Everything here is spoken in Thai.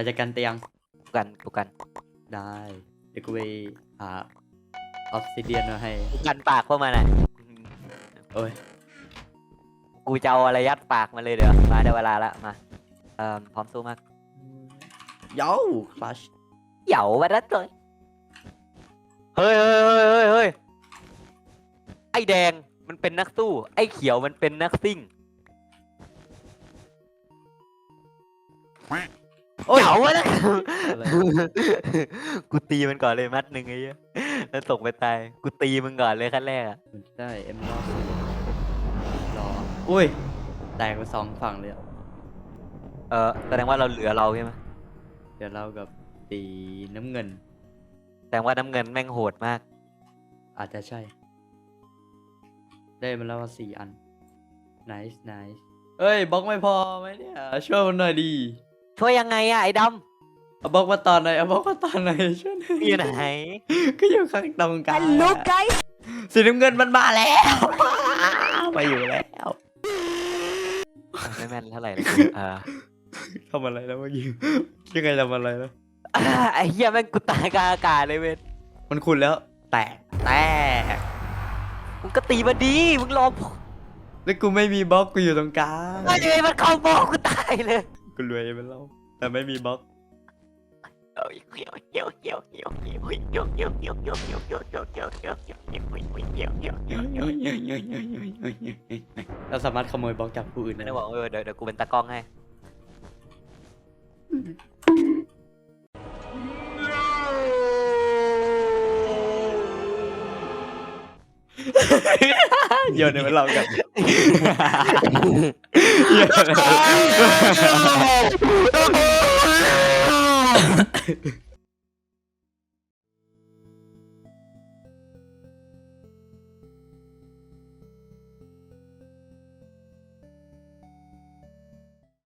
รจะกันเตียงกูกันกูกันได้ เดี๋ยวกูไปหาออฟซิเดียนมาให้กูกันปากพวกมันอะโอ้ยกูจะเอาอะไรยัดปากมันเลยเดี๋ยวมาได้เวลาละมาเอ่อพร้อมสู้มากเย้าคลัชเหยาวันนั้นเลยเฮ้ยเฮ้ยเฮ้ยเฮ้ยเฮ้ยไอ้แดงมันเป็นนักสู้ ไอ้เขียวมันเป็นนักซิ่ง โอ้ยเหยาวะนะอะไรกูตีมันก่อนเลยมัดหนึ่งไอ้เหี้ยแล้วตกไปตาย กูตีมึงก่อนเลยขั้นแรกอะได้เอ็มรอรออุ้ยแตกไปสองฝั่งเลยอะเออแสดงว่าเราเหลือเราใช่ไหมเดี๋ยวเรากับตีน้ำเงิน แสดงว่าน้ำเงินแม่งโหดมาก อาจจะใช่ ได้มาแล้วว่าสี่อัน nice nice เอ้ยบล็อกไม่พอไหมเนี่ย ช่วยมันหน่อยดี ช่วยยังไงอะไอ้ดเอาบล็อกมาตอนไหนเอาบล็อกมาตอนไหนช่วยหน่อยำอยู่ไหน ก็อยู่ข้างตรงกลาง Hello guys สีน้ำเงินมันมาแล้ว มาอยู่แล้วไม่แม่นเท่าไหร่เลยเออทำอะไรแล้วเมื่อกี้ยังไงทำอะไรแล้ว อ่าไอ้เหี้ยแม่งกูตายกลางอากาศเลยเว้ยมันคุณแล้ว แตกแตกมึงก็ตีมาดีมึงรอผมแล้วกูไม่มีบล็อกกูอยู่ตรงกลาง ไม่ได้มันเข้าบอกกูตายเลย กูรวยไปแล้วแต่ไม่มีบล็อกเราสามารถขโมยบล็อกจากผู้อื่นได้ไม่บอกเออเดี๋ยวเดี๋ยวกูเป็นตากล้องให้โยนให้มันเรากัน Yeah.